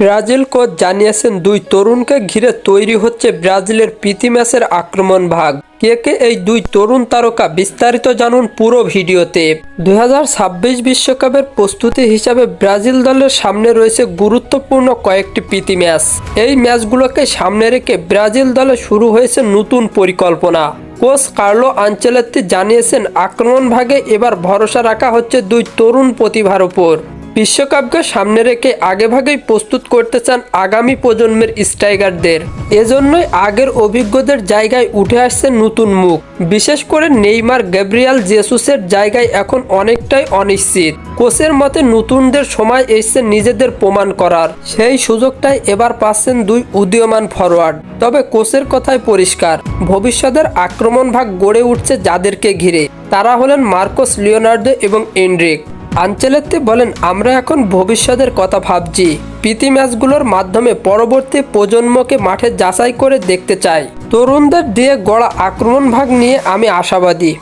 Brazil coach জানিয়েছেন, দুই তরুণকে ঘিরে তৈরি হচ্ছে ব্রাজিলের প্রীতি ম্যাচের আক্রমণ ভাগ। কে কে এই দুই তরুণ তারকা বিস্তারিত জানুন পুরো ভিডিওতে। দুই বিশ্বকাপের প্রস্তুতি হিসাবে ব্রাজিল দলের সামনে রয়েছে গুরুত্বপূর্ণ কয়েকটি প্রীতি ম্যাচ। এই ম্যাচগুলোকে সামনে রেখে ব্রাজিল দলে শুরু হয়েছে নতুন পরিকল্পনা। কোচ কার্লো আঞ্চেলত্তি জানিয়েছেন, আক্রমণ ভাগে এবার ভরসা রাখা হচ্ছে দুই তরুণ প্রতিভার উপর। বিশ্বকাপকে সামনে রেখে আগেভাগেই প্রস্তুত করতে চান আগামী প্রজন্মের স্ট্রাইকারদের। এজন্যই আগের অভিজ্ঞদের জায়গায় উঠে আসছে নতুন মুখ। বিশেষ করে নেইমার, গ্যাব্রিয়াল জেসুসের জায়গায় এখন অনেকটাই অনিশ্চিত। কোচের মতে নতুনদের সময় এসছে নিজেদের প্রমাণ করার। সেই সুযোগটাই এবার পাচ্ছেন দুই উদীয়মান ফরওয়ার্ড তবে কোচের কথাই পরিষ্কার, ভবিষ্যতের আক্রমণ ভাগ গড়ে উঠছে যাদেরকে ঘিরে। তারা হলেন মার্কোস লিওনার্দো এবং এন্ড্রিক আঞ্চেলেত্তি বলেন, আমরা এখন ভবিষ্যতের কথা ভাবছি। প্রীতি ম্যাচগুলোর মাধ্যমে পরবর্তী প্রজন্মকে মাঠে যাচাই করে দেখতে চাই। তরুণদের দিয়ে গড়া আক্রমণ ভাগ নিয়ে আমি আশাবাদী।